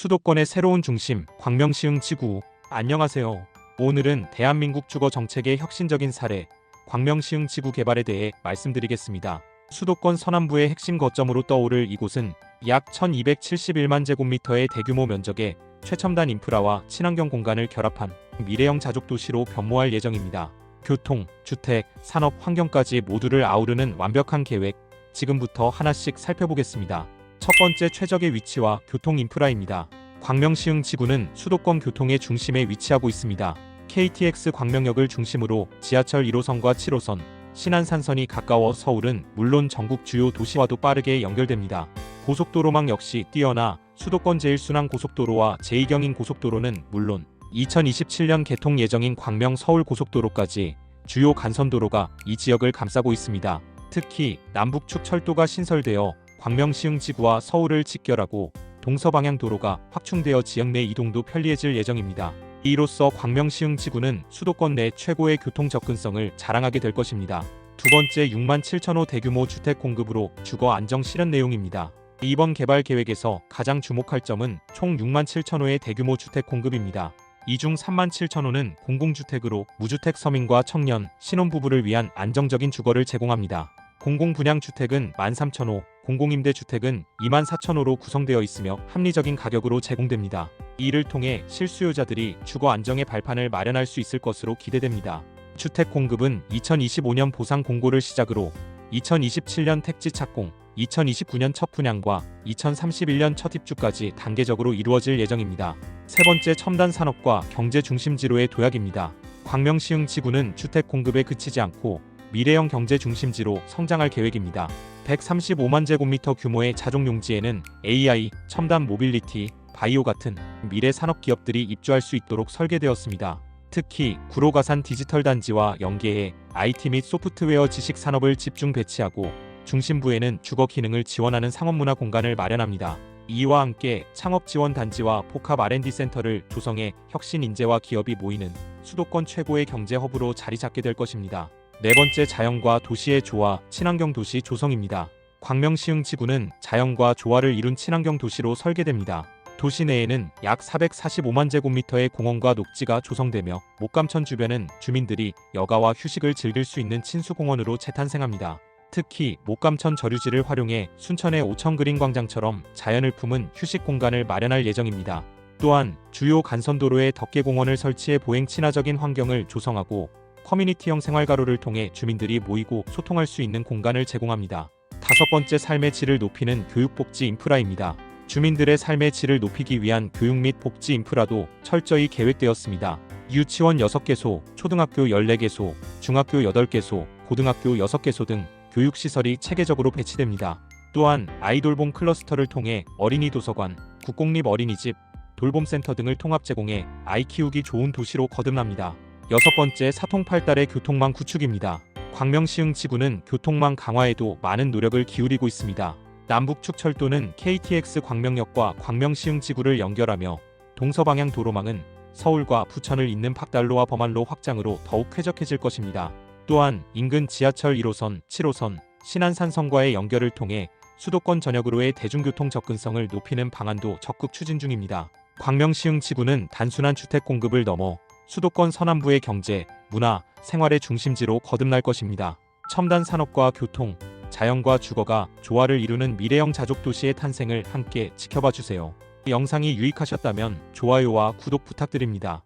수도권의 새로운 중심 광명시흥 지구 안녕하세요. 오늘은 대한민국 주거 정책의 혁신적인 사례 광명시흥 지구 개발에 대해 말씀드리겠습니다. 수도권 서남부의 핵심 거점으로 떠오를 이곳은 약 1271만 제곱미터의 대규모 면적의 최첨단 인프라와 친환경 공간을 결합한 미래형 자족 도시로 변모할 예정입니다. 교통, 주택, 산업, 환경까지 모두를 아우르는 완벽한 계획 지금부터 하나씩 살펴보겠습니다. 첫 번째 최적의 위치와 교통 인프라입니다. 광명시흥 지구는 수도권 교통의 중심에 위치하고 있습니다. KTX 광명역을 중심으로 지하철 1호선과 7호선, 신안산선이 가까워 서울은 물론 전국 주요 도시와도 빠르게 연결됩니다. 고속도로망 역시 뛰어나 수도권 제1순환 고속도로와 제2경인 고속도로는 물론 2027년 개통 예정인 광명 서울 고속도로까지 주요 간선도로가 이 지역을 감싸고 있습니다. 특히 남북축 철도가 신설되어 광명시흥 지구와 서울을 직결하고 동서방향 도로가 확충되어 지역 내 이동도 편리해질 예정입니다. 이로써 광명시흥 지구는 수도권 내 최고의 교통 접근성을 자랑하게 될 것입니다. 두 번째 6만 7천 호 대규모 주택 공급으로 주거 안정 실현 내용입니다. 이번 개발 계획에서 가장 주목할 점은 총 6만 7천 호의 대규모 주택 공급입니다. 이 중 3만 7천 호는 공공주택으로 무주택 서민과 청년, 신혼부부를 위한 안정적인 주거를 제공합니다. 공공분양주택은 13,000호, 공공임대주택은 24,000호로 구성되어 있으며 합리적인 가격으로 제공됩니다. 이를 통해 실수요자들이 주거 안정의 발판을 마련할 수 있을 것으로 기대됩니다. 주택 공급은 2025년 보상 공고를 시작으로 2027년 택지 착공, 2029년 첫 분양과 2031년 첫 입주까지 단계적으로 이루어질 예정입니다. 세 번째 첨단 산업과 경제 중심지로의 도약입니다. 광명시흥 지구는 주택 공급에 그치지 않고 미래형 경제 중심지로 성장할 계획입니다. 135만 제곱미터 규모의 자족 용지에는 AI, 첨단 모빌리티, 바이오 같은 미래 산업 기업들이 입주할 수 있도록 설계되었습니다. 특히 구로가산 디지털 단지와 연계해 IT 및 소프트웨어 지식 산업을 집중 배치하고 중심부에는 주거 기능을 지원하는 상업문화 공간을 마련합니다. 이와 함께 창업 지원 단지와 복합 R&D 센터를 조성해 혁신 인재와 기업이 모이는 수도권 최고의 경제 허브로 자리 잡게 될 것입니다. 네 번째 자연과 도시의 조화, 친환경 도시 조성입니다. 광명 시흥 지구는 자연과 조화를 이룬 친환경 도시로 설계됩니다. 도시 내에는 약 445만 제곱미터의 공원과 녹지가 조성되며 목감천 주변은 주민들이 여가와 휴식을 즐길 수 있는 친수공원으로 재탄생합니다. 특히 목감천 저류지를 활용해 순천의 오천 그린 광장처럼 자연을 품은 휴식 공간을 마련할 예정입니다. 또한 주요 간선도로에 덕계공원을 설치해 보행 친화적인 환경을 조성하고 커뮤니티형 생활가로를 통해 주민들이 모이고 소통할 수 있는 공간을 제공합니다. 다섯 번째 삶의 질을 높이는 교육복지 인프라입니다. 주민들의 삶의 질을 높이기 위한 교육 및 복지 인프라도 철저히 계획되었습니다. 유치원 6개소, 초등학교 14개소, 중학교 8개소, 고등학교 6개소 등 교육시설이 체계적으로 배치됩니다. 또한 아이돌봄 클러스터를 통해 어린이 도서관, 국공립 어린이집, 돌봄센터 등을 통합 제공해 아이 키우기 좋은 도시로 거듭납니다. 여섯 번째 사통팔달의 교통망 구축입니다. 광명시흥 지구는 교통망 강화에도 많은 노력을 기울이고 있습니다. 남북축 철도는 KTX 광명역과 광명시흥 지구를 연결하며 동서방향 도로망은 서울과 부천을 잇는 박달로와 범안로 확장으로 더욱 쾌적해질 것입니다. 또한 인근 지하철 1호선, 7호선, 신안산선과의 연결을 통해 수도권 전역으로의 대중교통 접근성을 높이는 방안도 적극 추진 중입니다. 광명시흥 지구는 단순한 주택 공급을 넘어 수도권 서남부의 경제, 문화, 생활의 중심지로 거듭날 것입니다. 첨단 산업과 교통, 자연과 주거가 조화를 이루는 미래형 자족 도시의 탄생을 함께 지켜봐 주세요. 이 영상이 유익하셨다면 좋아요와 구독 부탁드립니다.